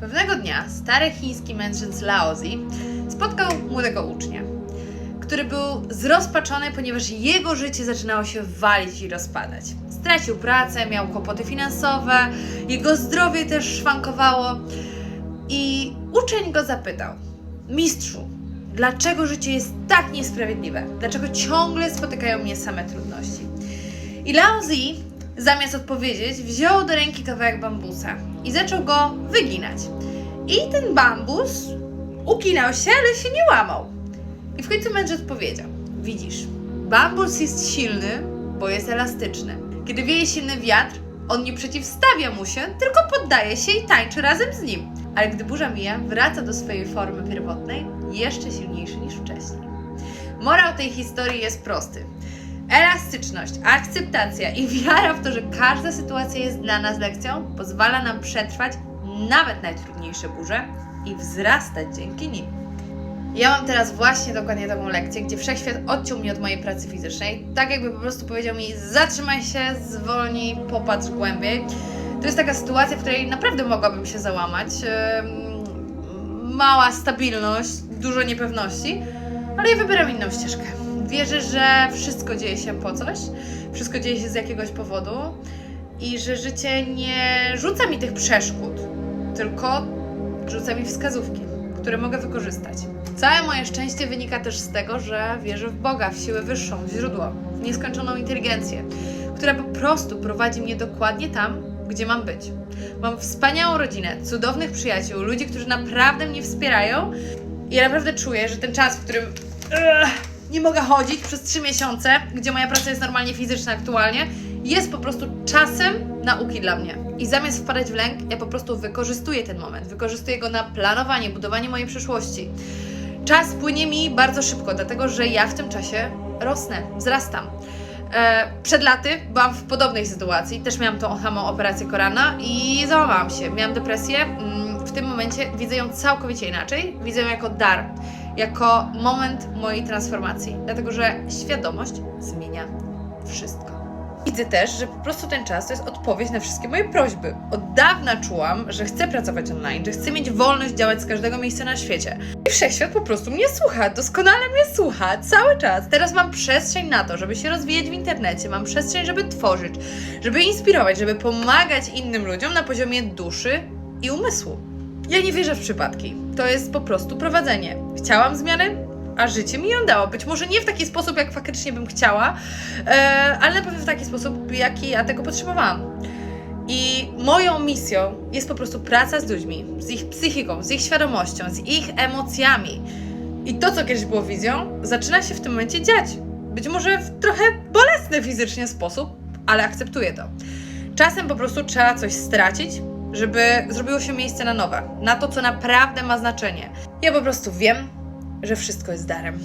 Pewnego dnia stary chiński mędrzec Laozi spotkał młodego ucznia, który był zrozpaczony, ponieważ jego życie zaczynało się walić i rozpadać. Stracił pracę, miał kłopoty finansowe, jego zdrowie też szwankowało i uczeń go zapytał: Mistrzu, dlaczego życie jest tak niesprawiedliwe? Dlaczego ciągle spotykają mnie same trudności? I Lao Zi, zamiast odpowiedzieć, wziął do ręki kawałek bambusa i zaczął go wyginać. I ten bambus uginał się, ale się nie łamał. I w końcu mędrzec powiedział: Widzisz, bambus jest silny, bo jest elastyczny. Kiedy wieje silny wiatr, on nie przeciwstawia mu się, tylko poddaje się i tańczy razem z nim. Ale gdy burza mija, wraca do swojej formy pierwotnej, jeszcze silniejszy niż wcześniej. Morał tej historii jest prosty. Elastyczność, akceptacja i wiara w to, że każda sytuacja jest dla nas lekcją, pozwala nam przetrwać nawet najtrudniejsze burze i wzrastać dzięki nim. Ja mam teraz właśnie dokładnie taką lekcję, gdzie wszechświat odciął mnie od mojej pracy fizycznej. Tak jakby po prostu powiedział mi: zatrzymaj się, zwolnij, popatrz głębiej. To jest taka sytuacja, w której naprawdę mogłabym się załamać. Mała stabilność, dużo niepewności, ale ja wybieram inną ścieżkę. Wierzę, że wszystko dzieje się po coś, wszystko dzieje się z jakiegoś powodu i że życie nie rzuca mi tych przeszkód, tylko rzuca mi wskazówki, które mogę wykorzystać. Całe moje szczęście wynika też z tego, że wierzę w Boga, w siłę wyższą, w źródło, w nieskończoną inteligencję, która po prostu prowadzi mnie dokładnie tam, gdzie mam być. Mam wspaniałą rodzinę, cudownych przyjaciół, ludzi, którzy naprawdę mnie wspierają i ja naprawdę czuję, że ten czas, w którym nie mogę chodzić przez trzy miesiące, gdzie moja praca jest normalnie fizyczna aktualnie, jest po prostu czasem nauki dla mnie. I zamiast wpadać w lęk, ja po prostu wykorzystuję ten moment. Wykorzystuję go na planowanie, budowanie mojej przyszłości. Czas płynie mi bardzo szybko, dlatego że ja w tym czasie rosnę, wzrastam. E, przed laty byłam w podobnej sytuacji, też miałam tą samą operację korana i załamałam się. Miałam depresję. Mm, W tym momencie widzę ją całkowicie inaczej. Widzę ją jako dar, jako moment mojej transformacji, dlatego że świadomość zmienia wszystko. Widzę też, że po prostu ten czas to jest odpowiedź na wszystkie moje prośby. Od dawna czułam, że chcę pracować online, że chcę mieć wolność działać z każdego miejsca na świecie. I wszechświat po prostu mnie słucha, doskonale mnie słucha, cały czas. Teraz mam przestrzeń na to, żeby się rozwijać w internecie, mam przestrzeń, żeby tworzyć, żeby inspirować, żeby pomagać innym ludziom na poziomie duszy i umysłu. Ja nie wierzę w przypadki. To jest po prostu prowadzenie. Chciałam zmiany, a życie mi ją dało. Być może nie w taki sposób, jak faktycznie bym chciała, e, ale na pewno w taki sposób, jaki ja tego potrzebowałam. I moją misją jest po prostu praca z ludźmi, z ich psychiką, z ich świadomością, z ich emocjami. I to, co kiedyś było wizją, zaczyna się w tym momencie dziać. Być może w trochę bolesny fizycznie sposób, ale akceptuję to. Czasem po prostu trzeba coś stracić, żeby zrobiło się miejsce na nowe, na to, co naprawdę ma znaczenie. Ja po prostu wiem, że wszystko jest darem.